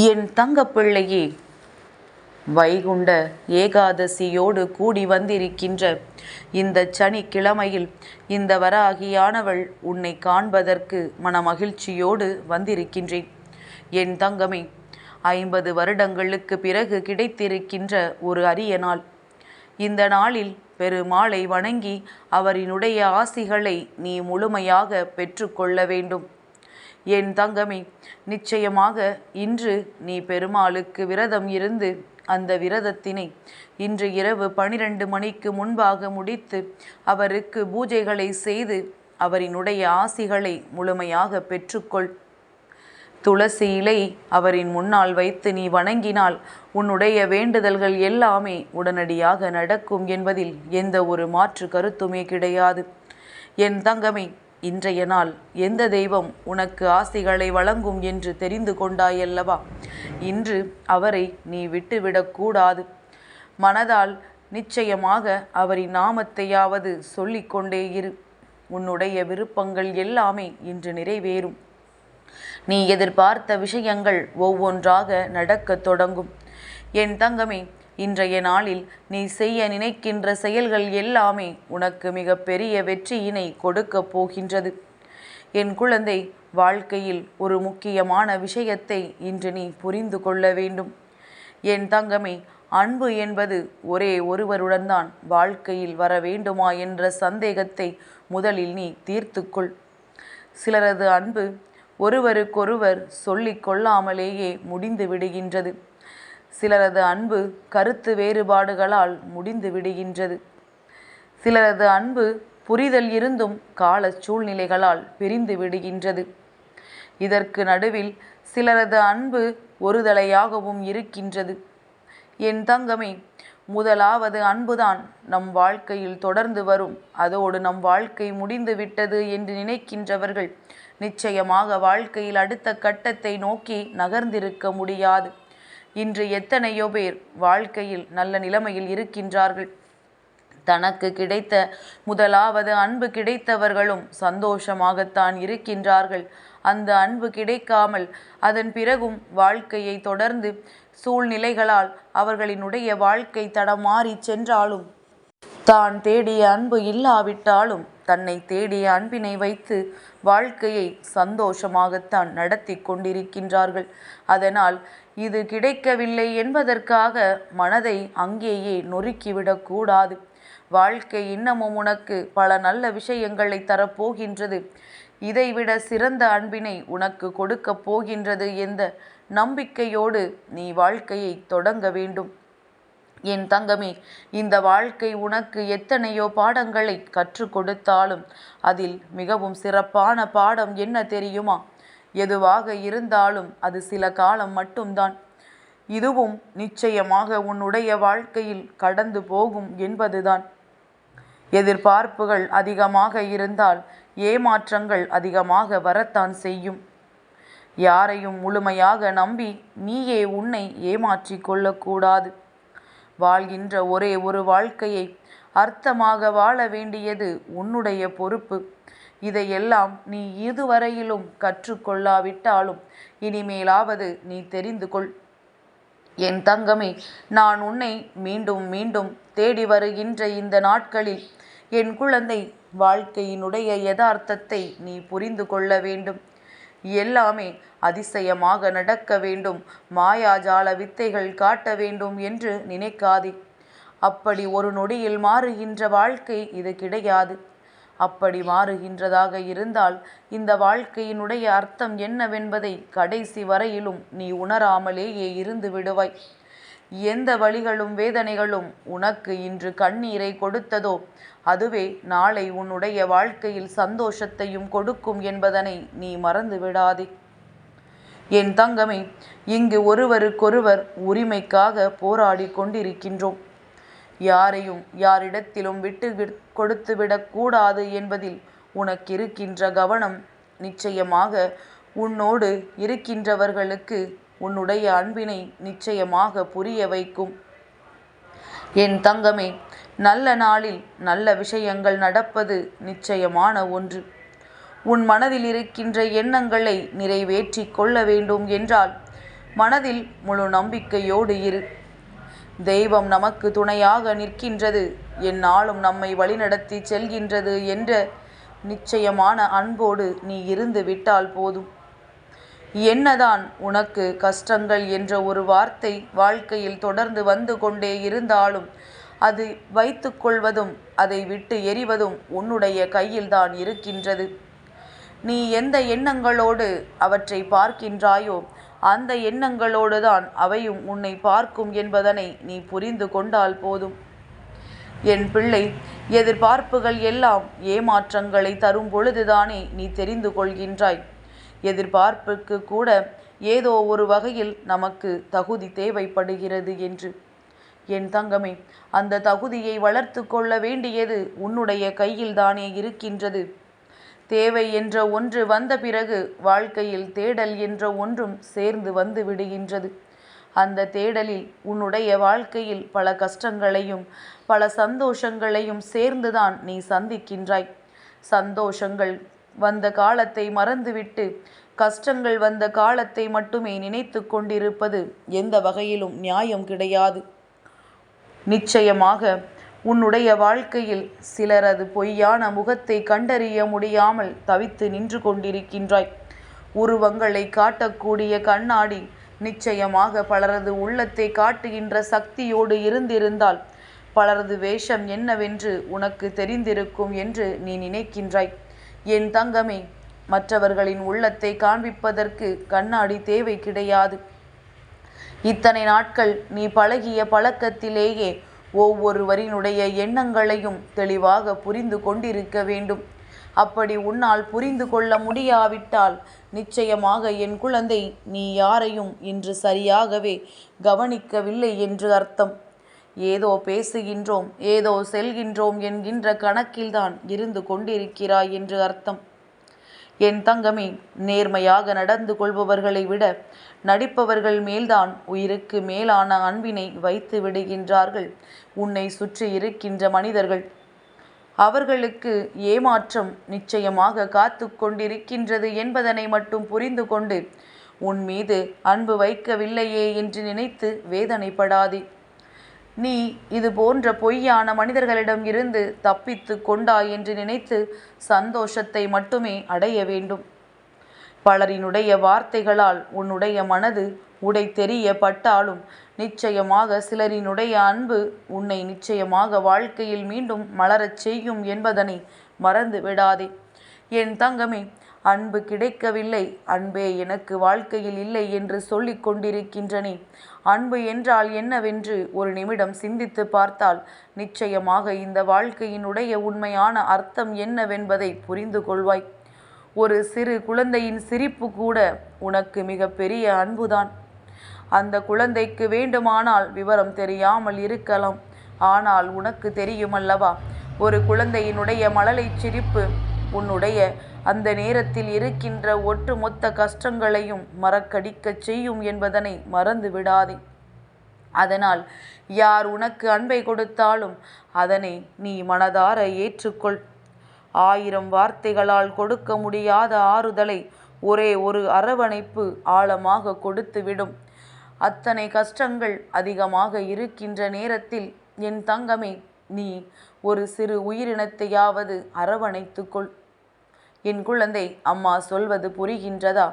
என் தங்கப்பிள்ளையே வைகுண்ட ஏகாதசியோடு கூடி வந்திருக்கின்ற இந்த சனிக்கிழமையில் இந்த வராகியானவள் உன்னை காண்பதற்கு மனமகிழ்ச்சியோடு வந்திருக்கின்றேன். என் தங்கமே ஐம்பது வருடங்களுக்கு பிறகு கிடைத்திருக்கின்ற ஒரு அரிய நாள். இந்த நாளில் பெருமாளை வணங்கி அவரினுடைய ஆசிகளை நீ முழுமையாக பெற்றுக்கொள்ள வேண்டும். என் தங்கமே நிச்சயமாக இன்று நீ பெருமாளுக்கு விரதம் இருந்து அந்த விரதத்தினை இன்று இரவு பனிரெண்டு மணிக்கு முன்பாக முடித்து அவருக்கு பூஜைகளை செய்து அவரினுடைய ஆசிகளை முழுமையாக பெற்றுக்கொள். துளசி இலை அவரின் முன்னால் வைத்து நீ வணங்கினால் உன்னுடைய வேண்டுதல்கள் எல்லாமே உடனடியாக நடக்கும் என்பதில் எந்த ஒரு மாற்று கருத்துமே கிடையாது. என் தங்கமே இன்றைய நாள் எந்த தெய்வம் உனக்கு ஆசிகளை வழங்கும் என்று தெரிந்து கொண்டாயல்லவா? இன்று அவரை நீ விட்டுவிடக்கூடாது மனதால் நிச்சயமாக அவரின் நாமத்தையாவது சொல்லிக்கொண்டே இரு. உன்னுடைய விருப்பங்கள் எல்லாமே இன்று நிறைவேறும். நீ எதிர்பார்த்த விஷயங்கள் ஒவ்வொன்றாக நடக்கத் தொடங்கும். என் தங்கமே இன்றைய நாளில் நீ செய்ய நினைக்கின்ற செயல்கள் எல்லாமே உனக்கு மிக பெரிய வெற்றியினை கொடுக்கப் போகின்றது. என் குழந்தை வாழ்க்கையில் ஒரு முக்கியமான விஷயத்தை இன்று நீ புரிந்து கொள்ள வேண்டும். என் தங்கமே அன்பு என்பது ஒரே ஒருவருடன் தான் வாழ்க்கையில் வர வேண்டுமா என்ற சந்தேகத்தை முதலில் நீ தீர்த்துக்கொள். சிலரது அன்பு ஒருவருக்கொருவர் சொல்லிக் கொள்ளாமலேயே முடிந்து விடுகின்றது. சிலரது அன்பு கருத்து வேறுபாடுகளால் முடிந்து விடுகின்றது. சிலரது அன்பு புரிதல் இருந்தும் கால சூழ்நிலைகளால் பிரிந்து விடுகின்றது. இதற்கு நடுவில் சிலரது அன்பு ஒருதலையாகவும் இருக்கின்றது. என் தங்கமே முதலாவது அன்புதான் நம் வாழ்க்கையில் தொடர்ந்து வரும். அதோடு நம் வாழ்க்கை முடிந்து விட்டது என்று நினைக்கின்றவர்கள் நிச்சயமாக வாழ்க்கையில் அடுத்த கட்டத்தை நோக்கி நகர்ந்திருக்க முடியாது. இன்று எத்தனையோ பேர் வாழ்க்கையில் நல்ல நிலைமையில் இருக்கின்றார்கள். தனக்கு கிடைத்த முதலாவது அன்பு கிடைத்தவர்களும் சந்தோஷமாகத்தான் இருக்கின்றார்கள். அந்த அன்பு கிடைக்காமல் அதன் பிறகும் வாழ்க்கையை தொடர்ந்து சூழ்நிலைகளால் அவர்களினுடைய வாழ்க்கை தடமாறி சென்றாலும் தான் தேடிய அன்பு இல்லாவிட்டாலும் தன்னை தேடிய அன்பினை வைத்து வாழ்க்கையை சந்தோஷமாகத்தான் நடத்தி கொண்டிருக்கின்றார்கள். அதனால் இது கிடைக்கவில்லை என்பதற்காக மனதை அங்கேயே நொறுக்கிவிடக்கூடாது வாழ்க்கை இன்னமும் உனக்கு பல நல்ல விஷயங்களை தரப்போகின்றது. இதைவிட சிறந்த அன்பினை உனக்கு கொடுக்கப் போகின்றது என்ற நம்பிக்கையோடு நீ வாழ்க்கையை தொடங்க வேண்டும். என் தங்கமே இந்த வாழ்க்கை உனக்கு எத்தனையோ பாடங்களை கற்றுக் கொடுத்தாலும் அதில் மிகவும் சிறப்பான பாடம் என்ன தெரியுமா? எதுவாக இருந்தாலும் அது சில காலம் மட்டும்தான். இதுவும் நிச்சயமாக உன்னுடைய வாழ்க்கையில் கடந்து போகும் என்பதுதான். எதிர்பார்ப்புகள் அதிகமாக இருந்தால் ஏமாற்றங்கள் அதிகமாக வரத்தான் செய்யும். யாரையும் முழுமையாக நம்பி நீயே உன்னை ஏமாற்றி கொள்ளக்கூடாது. வாழ்கின்ற ஒரே ஒரு வாழ்க்கையை அர்த்தமாக வாழ வேண்டியது உன்னுடைய பொறுப்பு. இதையெல்லாம் நீ இதுவரையிலும் கற்றுக்கொள்ளாவிட்டாலும் இனிமேலாவது நீ தெரிந்து கொள். என் தங்கமே நான் உன்னை மீண்டும் மீண்டும் தேடி வருகின்ற இந்த நாட்களில் என் குழந்தை வாழ்க்கையினுடைய யதார்த்தத்தை நீ புரிந்து கொள்ள வேண்டும். எல்லாமே அதிசயமாக நடக்க வேண்டும். மாயாஜால வித்தைகள் காட்ட வேண்டும் என்று நினைக்காதே. அப்படி ஒரு நொடியில் மாறுகின்ற வாழ்க்கை இது கிடையாது. அப்படி மாறுகின்றதாக இருந்தால் இந்த வாழ்க்கையினுடைய அர்த்தம் என்னவென்பதை கடைசி வரையிலும் நீ உணராமலேயே இருந்து விடுவாய். எந்த வழிகளும் வேதனைகளும் உனக்கு இன்று கண்ணீரை கொடுத்ததோ அதுவே நாளை உன்னுடைய வாழ்க்கையில் சந்தோஷத்தையும் கொடுக்கும் என்பதனை நீ மறந்து விடாதே. என் தங்கமே இங்கு ஒருவருக்கொருவர் உரிமைக்காக போராடி கொண்டிருக்கின்றோம். யாரையும் யாரிடத்திலும் விட்டு கொடுத்துவிடக்கூடாது என்பதில் உனக்கு இருக்கின்ற கவனம் நிச்சயமாக உன்னோடு இருக்கின்றவர்களுக்கு உன்னுடைய அன்பினை நிச்சயமாக புரிய வைக்கும். என் தங்கமே நல்ல நாளில் நல்ல விஷயங்கள் நடப்பது நிச்சயமான ஒன்று. உன் மனதில் இருக்கின்ற எண்ணங்களை நிறைவேற்றி கொள்ள வேண்டும் என்றால் மனதில் முழு நம்பிக்கையோடு இரு. தெய்வம் நமக்கு துணையாக நிற்கின்றது. எந்நாளும் நம்மை வழிநடத்தி செல்கின்றது என்ற நிச்சயமான அன்போடு நீ இருந்து விட்டால் போதும். என்னதான் உனக்கு கஷ்டங்கள் என்ற ஒரு வார்த்தை வாழ்க்கையில் தொடர்ந்து வந்து கொண்டே இருந்தாலும் அது வைத்துக்கொள்வதும் அதை விட்டு எறிவதும் உன்னுடைய கையில்தான் இருக்கின்றது. நீ எந்த எண்ணங்களோடு அவற்றை பார்க்கின்றாயோ அந்த எண்ணங்களோடு தான் அவையும் உன்னை பார்க்கும் என்பதனை நீ புரிந்து கொண்டால் போதும். என் பிள்ளை எதிர்பார்ப்புகள் எல்லாம் ஏமாற்றங்களை தரும் பொழுதுதானே நீ தெரிந்து கொள்கின்றாய். எதிர்பார்ப்புக்கு கூட ஏதோ ஒரு வகையில் நமக்கு தகுதி தேவைப்படுகிறது என்று. என் தங்கமே அந்த தகுதியை வளர்த்து கொள்ள வேண்டியது உன்னுடைய கையில்தானே இருக்கின்றது. தேவை என்ற ஒன்று வந்த பிறகு வாழ்க்கையில் தேடல் என்ற ஒன்றும் சேர்ந்து வந்து விடுகின்றது. அந்த தேடலில் உன்னுடைய வாழ்க்கையில் பல கஷ்டங்களையும் பல சந்தோஷங்களையும் சேர்ந்துதான் நீ சந்திக்கின்றாய். சந்தோஷங்கள் வந்த காலத்தை மறந்துவிட்டு கஷ்டங்கள் வந்த காலத்தை மட்டுமே நினைத்து கொண்டிருப்பது எந்த வகையிலும் நியாயம் கிடையாது. நிச்சயமாக உன்னுடைய வாழ்க்கையில் சிலரது பொய்யான முகத்தை கண்டறிய முடியாமல் தவித்து நின்று கொண்டிருக்கின்றாய். உருவங்களை காட்டக்கூடிய கண்ணாடி நிச்சயமாக பலரது உள்ளத்தை காட்டுகின்ற சக்தியோடு இருந்திருந்தால் பலரது வேஷம் என்னவென்று உனக்கு தெரிந்திருக்கும் என்று நீ நினைக்கின்றாய். என் தங்கமே மற்றவர்களின் உள்ளத்தை காண்பிப்பதற்கு கண்ணாடி தேவை கிடையாது. இத்தனை நாட்கள் நீ பழகிய பழக்கத்திலேயே ஒவ்வொருவரினுடைய எண்ணங்களையும் தெளிவாக புரிந்து கொண்டிருக்க வேண்டும். அப்படி உன்னால் புரிந்து கொள்ள முடியாவிட்டால் நிச்சயமாக என் குழந்தை நீ யாரையும் இன்று சரியாகவே கவனிக்கவில்லை என்று அர்த்தம். ஏதோ பேசுகின்றோம் ஏதோ செல்கின்றோம் என்கின்ற கணக்கில்தான் இருந்து கொண்டிருக்கிறாய் என்று அர்த்தம். என் தங்கமே நேர்மையாக நடந்து கொள்பவர்களை விட நடிப்பவர்கள் மேல்தான் உயிருக்கு மேலான அன்பினை வைத்து விடுகின்றார்கள். உன்னை சுற்றி இருக்கின்ற மனிதர்கள் அவர்களுக்கு ஏமாற்றம் நிச்சயமாக காத்து கொண்டிருக்கின்றது என்பதனை மட்டும் புரிந்து கொண்டு உன் மீது அன்பு வைக்கவில்லையே என்று நினைத்து வேதனைப்படாதே. நீ இது போன்ற பொய்யான மனிதர்களிடம் இருந்து தப்பித்து கொண்டாய் என்று நினைத்து சந்தோஷத்தை மட்டுமே அடைய வேண்டும். பலரினுடைய வார்த்தைகளால் உன்னுடைய மனது உடை தெரியப்பட்டாலும் நிச்சயமாக சிலரினுடைய அன்பு உன்னை நிச்சயமாக வாழ்க்கையில் மீண்டும் மலரச் செய்யும் என்பதனை மறந்து விடாதே என் தங்கமே அன்பு கிடைக்கவில்லை. அன்பே எனக்கு வாழ்க்கையில் இல்லை என்று சொல்லிக் கொண்டிருக்கின்றனே. அன்பு என்றால் என்னவென்று ஒரு நிமிடம் சிந்தித்து பார்த்தால் நிச்சயமாக இந்த வாழ்க்கையினுடைய உண்மையான அர்த்தம் என்னவென்பதை புரிந்து கொள்வாய். ஒரு சிறு குழந்தையின் சிரிப்பு கூட உனக்கு மிக பெரிய அன்புதான். அந்த குழந்தைக்கு வேண்டுமானால் விவரம் தெரியாமல் இருக்கலாம். ஆனால் உனக்கு தெரியுமல்லவா ஒரு குழந்தையினுடைய மழலை சிரிப்பு உன்னுடைய அந்த நேரத்தில் இருக்கின்ற ஒட்டுமொத்த கஷ்டங்களையும் மறக்கடிக்கச் செய்யும் என்பதனை மறந்து விடாதே. அதனால் யார் உனக்கு அன்பை கொடுத்தாலும் அதனை நீ மனதார ஏற்றுக்கொள். ஆயிரம் வார்த்தைகளால் கொடுக்க முடியாத ஆறுதலை ஒரே ஒரு அரவணைப்பு ஆழமாக கொடுத்துவிடும். அத்தனை கஷ்டங்கள் அதிகமாக இருக்கின்ற நேரத்தில் என் தங்கமே நீ ஒரு சிறு உயிரினத்தையாவது அரவணைத்துக்கொள். என் குழந்தை அம்மா சொல்வது புரிகின்றதா?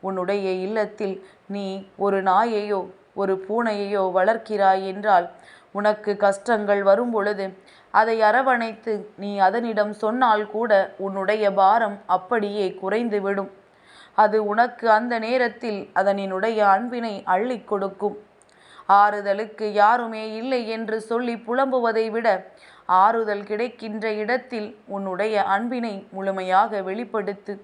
உன்னுடைய இல்லத்தில் நீ ஒரு நாயையோ ஒரு பூனையையோ வளர்க்கிறாய் என்றால் உனக்கு கஷ்டங்கள் வரும் பொழுது அதை அரவணைத்து நீ அதனிடம் சொன்னால் கூட உன்னுடைய பாரம் அப்படியே குறைந்து விடும் அது உனக்கு அந்த நேரத்தில் அதனினுடைய அன்பினை அள்ளி கொடுக்கும். ஆறுதலுக்கு யாருமே இல்லை என்று சொல்லி புலம்புவதை விட ஆறுதல் கிடைக்கின்ற இடத்தில் உன்னுடைய அன்பினை முழுமையாக வெளிப்படுத்து.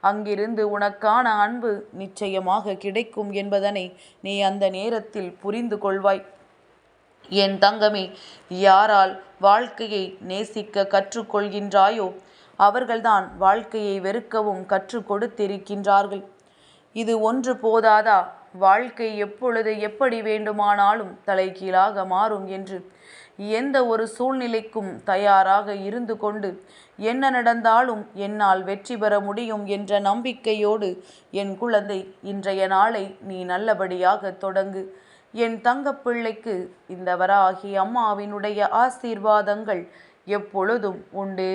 அங்கிருந்து உனக்கான அன்பு நிச்சயமாக கிடைக்கும் என்பதனை நீ அந்த நேரத்தில் புரிந்து கொள்வாய். என் தங்கமே யாரால் வாழ்க்கையை நேசிக்க கற்றுக்கொள்கின்றாயோ அவர்கள்தான் வாழ்க்கையை வெறுக்கவும் கற்றுக் கொடுத்திருக்கின்றார்கள். இது ஒன்று போதாதா? வாழ்க்கை எப்பொழுது எப்படி வேண்டுமானாலும் தலைகீழாக மாறும் என்று எந்த ஒரு சூழ்நிலைக்கும் தயாராக இருந்து கொண்டு என்ன நடந்தாலும் என்னால் வெற்றி பெற முடியும் என்ற நம்பிக்கையோடு என் குழந்தை இன்றைய நாளை நீ நல்லபடியாக தொடங்கு. என் தங்கப்பிள்ளைக்கு இந்த வராகி அம்மாவினுடைய ஆசீர்வாதங்கள் எப்பொழுதும் உண்டு.